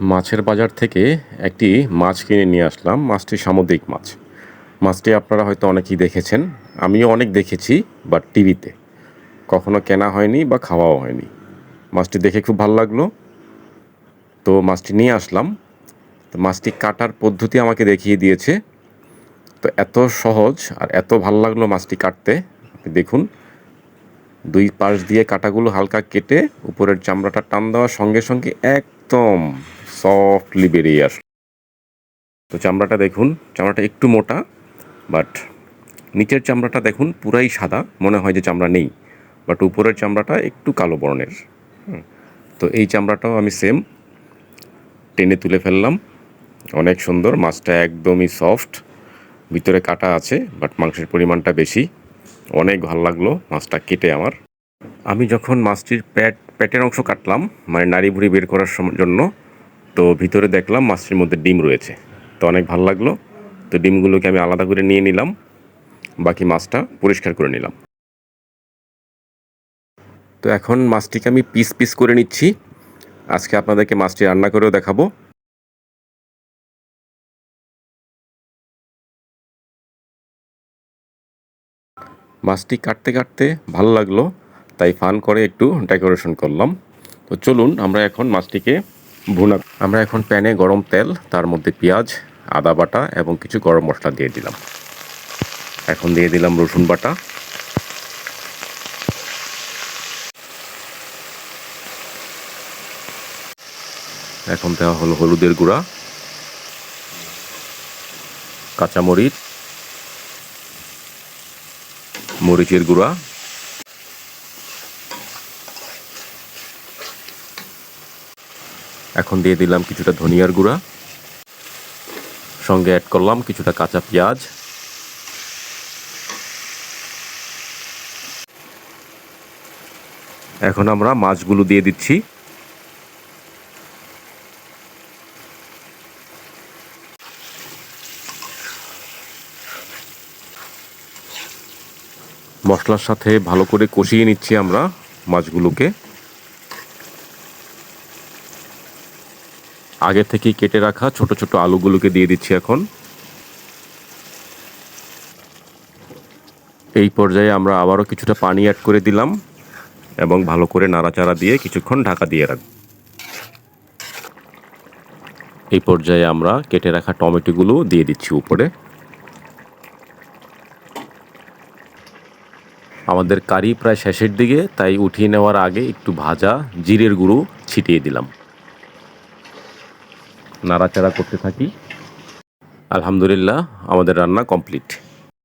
মাছের বাজার থেকে একটি মাছ কিনে নিয়ে আসলাম। মাছটি সামুদ্রিক মাছ। মাছটি আপনারা হয়তো অনেকেই দেখেছেন। আমিও অনেক দেখেছি বা টিভিতে। কখনো কেনা হয়নি বা খাওয়াও হয়নি। মাছটি দেখে খুব ভালো লাগল। তো মাছটি নিয়ে আসলাম। তো মাছটি কাটার পদ্ধতি আমাকে দেখিয়ে দিয়েছে। তো এত সহজ আর এত ভালো লাগল মাছটি কাটতে। আপনি দেখুন, দুই পাশ দিয়ে কাটাগুলো হালকা কেটে উপরের চামড়াটা টান দেওয়ার সঙ্গে সঙ্গে একদম সফটলি বেরিয়ে আসলো। তো চামড়াটা দেখুন, চামড়াটা একটু মোটা বাট নিচের চামড়াটা দেখুন পুরাই সাদা, মনে হয় যে চামড়া নেই বাট উপরের চামড়াটা একটু কালো বর্ণের। তো এই চামড়াটাও আমি সেম টেনে তুলে ফেললাম। অনেক সুন্দর, মাছটা একদমই সফট ভিতরে কাটা আছে বাট মাংসের পরিমাণটা বেশি। অনেক ভালো লাগল মাছটা কেটে আমার। আমি যখন মাছটির প্যাট, প্যাটের অংশ কাটলাম মানে নাড়ি ভুড়ি বের করার জন্য, তো ভিতরে দেখলাম মাছটির মধ্যে ডিম রয়েছে। তো অনেক ভালো লাগল। তো ডিমগুলোকে আমি আলাদা করে নিয়ে নিলাম। বাকি মাছটা পরিষ্কার করে নিলাম। তো এখন মাছটিকে আমি পিস পিস করে নিচ্ছি। আজকে আপনাদেরকে মাছটি রান্না করেও দেখাবো। মাছটি কাটতে কাটতে ভালো লাগল। তাই ফান করে একটু ডেকোরেশন করলাম। তো চলুন আমরা এখন মাছটিকে ভুনা আমরা এখন প্যানে গরম তেল, তার মধ্যে পেঁয়াজ, আদা বাটা এবং কিছু গরম মশলা দিয়ে দিলাম। এখন দিয়ে দিলাম রসুন বাটা। এখন দেওয়া হলো হলুদের গুঁড়া, কাঁচামরিচ, মরিচের গুঁড়া এখন দিয়ে দিলাম কিছুটা ধনিয়ার গুঁড়া। সঙ্গে অ্যাড করলাম কিছুটা কাঁচা পেঁয়াজ। এখন আমরা মাছগুলো দিয়ে দিচ্ছি। মশলার সাথে ভালো করে কষিয়ে নিচ্ছি আমরা মাছগুলোকে। আগে থেকেই কেটে রাখা ছোট ছোট আলুগুলোকে দিয়ে দিচ্ছি এখন। এই পর্যায়ে আমরা আবারও কিছুটা পানি অ্যাড করে দিলাম এবং ভালো করে নাড়াচাড়া দিয়ে কিছুক্ষণ ঢাকা দিয়ে রাখব এই পর্যায়ে আমরা কেটে রাখা টমেটোগুলো দিয়ে দিচ্ছি উপরে। আমাদের কারি প্রায় শেষের দিকে, তাই উঠিয়ে নেওয়ার আগে একটু ভাজা জিরের গুঁড়ো ছিটিয়ে দিলাম। নাড়াচাড়া করতে থাকি। আলহামদুলিল্লাহ আমাদের রান্না কমপ্লিট